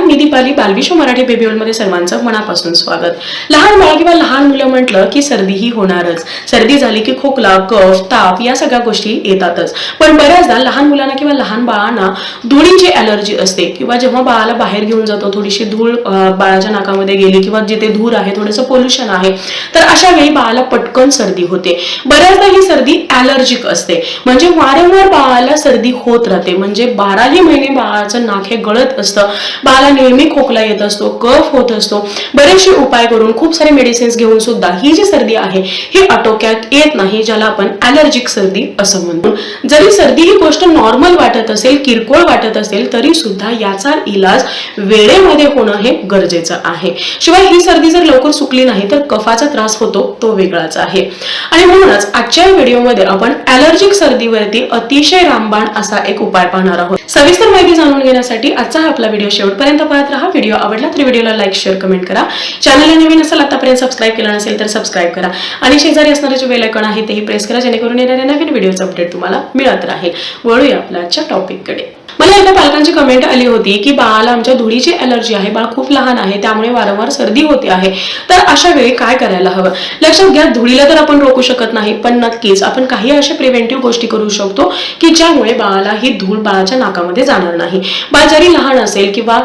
मी Deepali Balvishwa Marathi baby मध्ये सर्वांचं मनापासून स्वागत. लहान बाळ किंवा लहान मुलं म्हटलं की सर्दी ही होणारच. सर्दी झाली की खोकला कफ ताप या सगळ्या गोष्टी येतातच. पण बऱ्याचदा लहान मुलांना किंवा लहान बाळांना धुळीची अलर्जी असते किंवा जेव्हा बाळाला बाहेर घेऊन जातो थोडीशी धूळ बाळाच्या नाकामध्ये गेली किंवा जिथे धूर आहे थोडंसं पोल्युशन आहे तर अशा वेळी बाळाला पटकन सर्दी होते. बऱ्याचदा ही सर्दी अलर्जिक असते. म्हणजे वारंवार बाळाला सर्दी होत राहते. म्हणजे बाराही महिने बाळाचं नाक हे गळत असतं. बाळाला नेहमी खोकला येत असतो कफ होत असतो बरेचसे उपाय करून खूप सारे मेडिसिन्स घेऊन सुद्धा ही जी सर्दी आहे ही आटोक्यात येत नाही ज्याला आपण अलर्जिक सर्दी असं म्हणतो. जरी सर्दी ही गोष्ट नॉर्मल वाटत असेल किरकोळ वाटत असेल तरी सुद्धा याचा इलाज वेळेमध्ये होणं हे गरजेचं आहे. शिवाय ही सर्दी जर लवकर सुकली नाही तर कफाचा त्रास होतो तो वेगळाच आहे. आणि म्हणूनच आजच्या व्हिडिओमध्ये आपण अलर्जिक सर्दीवरती अतिशय रामबाण असा एक उपाय पाहणार आहोत. सविस्तर माहिती जाणून घेण्यासाठी आजचा आपला व्हिडिओ शेवटपर्यंत पाहत राहा. व्हिडिओ आवडला तर व्हिडिओला लाईक शेअर कमेंट करा. चॅनलला नवीन असेल आतापर्यंत सबस्क्राईब केलं नसेल तर सबस्क्राईब करा. आणि शेजारी असणारे जे बेल आहे तेही प्रेस करा जेणेकरून येणाऱ्या नवीन व्हिडिओचा अपडेट तुम्हाला मिळत राहील. वळूया आपल्या आजच्या टॉपिककडे मला एकदा पालकांची कमेंट आली होती की बाळाला आमच्या धुळीची अलर्जी आहे बाळ खूप लहान आहे त्यामुळे वारंवार सर्दी होते आहे. तर अशा वेळी काय करायला हवं? लक्षात घ्या धुळीला तर आपण रोखू शकत नाही पण नक्कीच आपण काही अशा प्रिव्हेंटिव्ह गोष्टी करू शकतो की ज्यामुळे बाळाला ही धूळ बाळाच्या नाकामध्ये जाणार नाही. बाळ जरी लहान असेल किंवा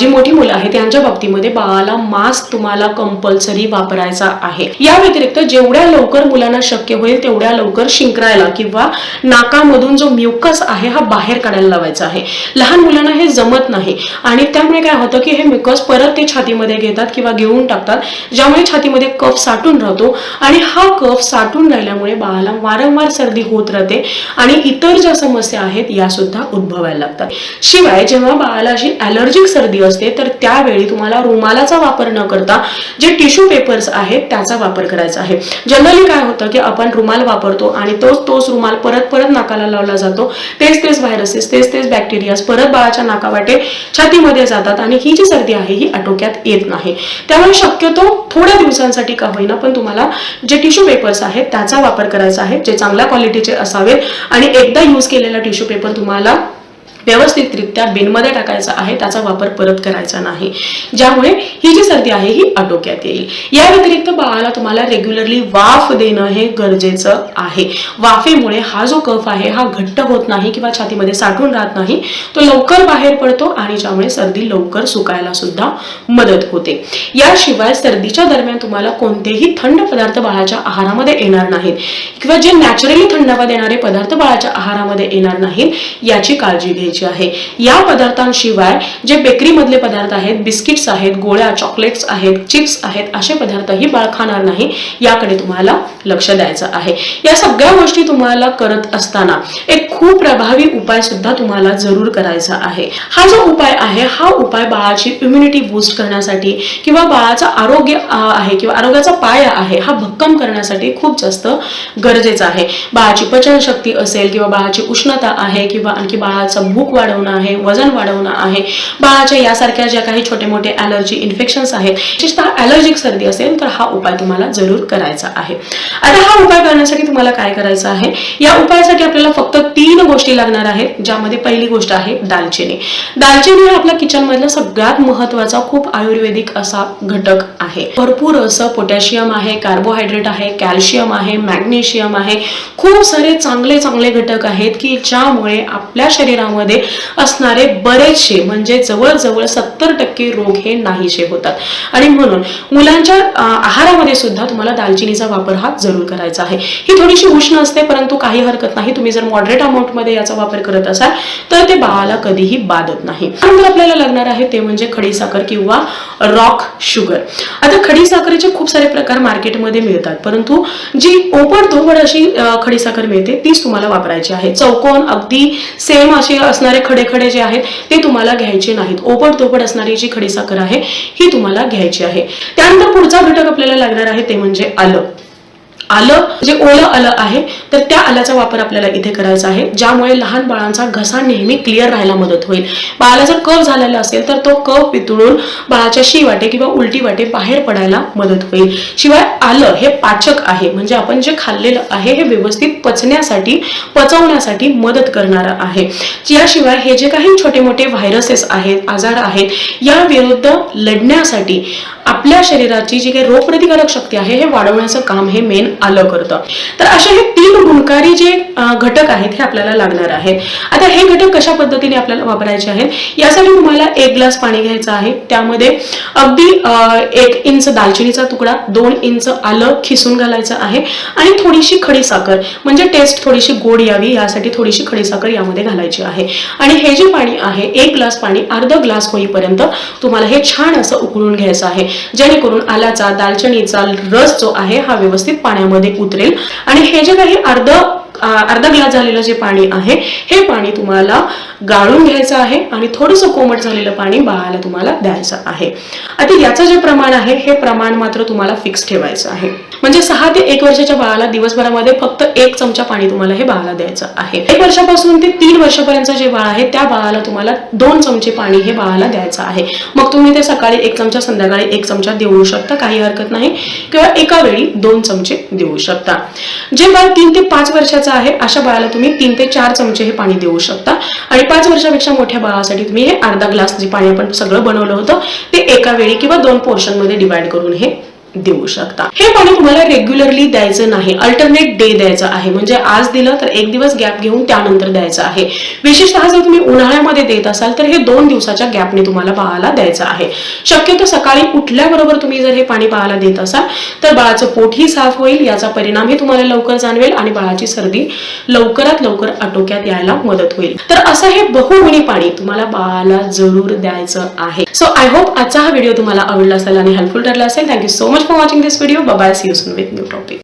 जी मोठी मुलं आहेत त्यांच्या बाबतीमध्ये बाळाला मास्क तुम्हाला कंपल्सरी वापरायचा आहे. या व्यतिरिक्त जेवढ्या लवकर मुलांना शक्य होईल तेवढ्या लवकर शिंकरायला किंवा नाकामधून जो म्युकस आहे हा बाहेर काढायला लावायचा. आहे. लहान मुलांना हे जमत नाही. आणि त्यामुळे काय होतं की हे मिकॉज परत ते छातीमध्ये घेतात किंवा घेऊन टाकतात ज्यामुळे छातीमध्ये कफ साठून राहतो. आणि हा कफ साठून राहिल्यामुळे बाळाला वारंवार सर्दी होत राहते आणि इतर ज्या समस्या आहेत या सुद्धा उद्भवायला लागतात. शिवाय जेव्हा बाळाला अशी ॲलर्जिक सर्दी असते तर त्यावेळी तुम्हाला रुमालाचा वापर न करता जे टिश्यू पेपर्स आहेत त्याचा वापर करायचा आहे. जनरली काय होतं की आपण रुमाल वापरतो आणि तोच तोच रुमाल परत परत नाकाला लावला जातो. तेच तेच व्हायरसेस तेच तेच बॅक्टेरिया परत बाळाच्या नाकावाटे छातीमध्ये जातात आणि ही जी सर्दी आहे ही आटोक्यात येत नाही. त्यामुळे शक्यतो थोड्या दिवसांसाठी का होईना पण तुम्हाला जे टिश्यू पेपर्स आहेत त्याचा वापर करायचा आहे जे चांगल्या क्वालिटीचे असावेत आणि एकदा यूज केलेला टिश्यू पेपर तुम्हाला व्यवस्थितरित्या बिनमध्ये टाकायचा आहे त्याचा वापर परत करायचा नाही. ज्यामुळे ही जी सर्दी आहे ही आटोक्यात येईल. या व्यतिरिक्त बाळाला तुम्हाला रेग्युलरली वाफ देणं हे गरजेचं आहे. वाफेमुळे हा जो कफ आहे हा घट्ट होत नाही किंवा छातीमध्ये साठून राहत नाही तो लवकर बाहेर पडतो आणि ज्यामुळे सर्दी लवकर सुकायला सुद्धा मदत होते. याशिवाय सर्दीच्या दरम्यान तुम्हाला कोणतेही थंड पदार्थ बाळाच्या आहारामध्ये येणार नाहीत. किंवा जे नॅचरली थंडावा देणारे पदार्थ बाळाच्या आहारामध्ये येणार नाहीत याची काळजी घ्यायची. गरजेची आहे. या पदार्थांशिवाय जे बेकरीमधले पदार्थ आहेत बिस्किट्स आहेत गोळ्या चॉकलेट्स आहेत चिप्स आहेत असे पदार्थही बाळ खाणार नाही याकडे तुम्हाला लक्ष द्यायचं आहे. या सगळ्या गोष्टी तुम्हाला करत असताना एक खूप प्रभावी उपाय सुद्धा तुम्हाला जरूर करायचा आहे. हा जो उपाय आहे हा उपाय बाळाची इम्युनिटी बूस्ट करण्यासाठी किंवा बाळाचं आरोग्य आहे किंवा आरोग्याचा पाया आहे हा भक्कम करण्यासाठी खूप जास्त गरजेचा आहे. बाळाची पचनशक्ती असेल किंवा बाळाची उष्णता आहे किंवा आणखी बाळाचं भूक वाढवणं आहे वजन वाढवणं आहे. बाळाच्या यासारख्या ज्या काही छोटे मोठे ॲलर्जी इन्फेक्शन्स आहेत विशेषतः ॲलर्जिक सर्दी असेल तर हा उपाय तुम्हाला जरूर करायचा आहे. आता हा उपाय करण्यासाठी तुम्हाला काय करायचं आहे? या उपायासाठी आपल्याला फक्त तीन गोष्टी लागणार आहेत ज्यामध्ये पहिली गोष्ट आहे दालचिनी. दालचिनी हा आपल्या किचन मधला सगळ्यात महत्त्वाचा खूप आयुर्वेदिक असा घटक आहे. भरपूर असं पोटॅशियम आहे कार्बोहायड्रेट आहे कॅल्शियम आहे मॅग्नेशियम आहे. खूप सारे चांगले चांगले घटक आहेत की ज्यामुळे आपल्या शरीरामध्ये असणारे बरेचसे म्हणजे जवळजवळ सत्तर टक्के रोग हे नाहीसे होतात. आणि म्हणून मुलांच्या आहारामध्ये सुद्धा तुम्हाला दालचिनीचा वापर हा जरूर करायचा आहे. ही थोडीशी उष्ण असते परंतु काही हरकत नाही. तुम्ही जर मॉडरेट अमाऊंटमध्ये याचा वापर करत असाल तर ते बाळाला कधीही बाधत नाही. त्यानंतर आपल्याला लागणार आहे ते म्हणजे खडीसाखर किंवा रॉक शुगर आता खडीसाखरेचे खूप सारे प्रकार मार्केटमध्ये मिळतात. परंतु जी ओपड धोबड अशी खडीसाखर मिळते तीच तुम्हाला वापरायची आहे. चौकोन अगदी सेम अशी असणारे खडे खडे जे आहेत ते तुम्हाला घ्यायचे नाहीत. ओपड तोपड असणारी जी खडीसाखर आहे ही तुम्हाला घ्यायची आहे. त्यानंतर पुढचा घटक आपल्याला लागणार आहे ते म्हणजे आलं. आलं जे ओलं आलं आहे तर त्या आल्याचा वापर आपल्याला इथे करायचा आहे ज्यामुळे लहान बाळांचा घसा नेहमी क्लिअर राहायला मदत होईल. बाळाला जर कफ झालेला असेल तर तो कफ पितळून बाळाच्या शी वाटे किंवा उलटी वाटे बाहेर पडायला मदत होईल. शिवाय आलं हे पाचक आहे म्हणजे आपण जे खाल्लेलं आहे हे व्यवस्थित पचण्यासाठी पचवण्यासाठी मदत करणारं आहे. याशिवाय हे जे काही छोटे मोठे व्हायरसेस आहेत आजार आहेत या विरुद्ध लढण्यासाठी आपल्या शरीराची जी काही रोगप्रतिकारक शक्ती आहे हे वाढवण्याचं काम हे मेन आलं करतं. तर असे हे तीन गुणकारी जे घटक आहेत हे आपल्याला लागणार आहेत. आता हे घटक कशा पद्धतीने आपल्याला वापरायचे आहेत? यासाठी तुम्हाला एक ग्लास पाणी घ्यायचं आहे. त्यामध्ये अगदी एक इंच दालचिनीचा तुकडा दोन इंच आलं खिसून घालायचं आहे आणि थोडीशी खडी साखर म्हणजे टेस्ट थोडीशी गोड यावी यासाठी थोडीशी खडी साखर यामध्ये घालायची आहे. आणि हे जे पाणी आहे एक ग्लास पाणी अर्ध ग्लास होईपर्यंत तुम्हाला हे छान असं उकळून घ्यायचं आहे. जेणेकरून आल्याचा दालचिनीचा रस जो आहे हा व्यवस्थित पाण्यामध्ये उतरेल. आणि हे जे काही अर्ध अर्ध अर्धा ग्लास झालेलं जे पाणी आहे हे पाणी तुम्हाला गाळून घ्यायचं आहे आणि थोडंसं कोमट झालेलं पाणी बाळाला तुम्हाला द्यायचं आहे. आता याचं जे प्रमाण आहे हे प्रमाण मात्र तुम्हाला फिक्स ठेवायचं आहे. म्हणजे सहा ते एक वर्षाच्या बाळाला दिवसभरामध्ये फक्त एक चमचा पाणी तुम्हाला हे बाळाला द्यायचं आहे. एक वर्षापासून ते तीन वर्षापर्यंत जे बाळ आहे त्या बाळाला तुम्हाला दोन चमचे पाणी हे बाळाला द्यायचं आहे. मग तुम्ही ते सकाळी एक चमचा संध्याकाळी एक चमचा देऊ शकता काही हरकत नाही. किंवा एका वेळी दोन चमचे देऊ शकता. जे बाळ तीन ते पाच वर्षाचं आहे अशा बाळाला तुम्ही तीन ते चार चमचे हे पाणी देऊ शकता. आणि पाच वर्षापेक्षा मोठ्या बाळासाठी तुम्ही हे अर्धा ग्लास जे पाणी आपण सगळं बनवलं होतं ते एका वेळी किंवा दोन पोर्शनमध्ये डिवाइड करून हे देऊ शकता. हे पाणी तुम्हाला रेग्युलरली द्यायचं नाही. अल्टरनेट डे द्यायचं आहे. म्हणजे आज दिलं तर एक दिवस गॅप घेऊन त्यानंतर द्यायचं आहे. विशेषतः जर तुम्ही उन्हाळ्यामध्ये देत असाल तर हे दोन दिवसाच्या गॅपने तुम्हाला बाळाला द्यायचं आहे. शक्यतो सकाळी उठल्याबरोबर तुम्ही जर हे पाणी बाळाला देत असाल तर बाळाचं पोटही साफ होईल. याचा परिणामही तुम्हाला लवकर जाणवेल आणि बाळाची सर्दी लवकरात लवकर आटोक्यात यायला मदत होईल. तर असं हे बहुगुणी पाणी तुम्हाला बाळाला जरूर द्यायचं आहे. सो आय होप आजचा हा व्हिडिओ तुम्हाला आवडला असेल आणि हेल्पफुल ठरला असेल. Thank you so much much for watching this video. Bye-bye. See you soon with new topic.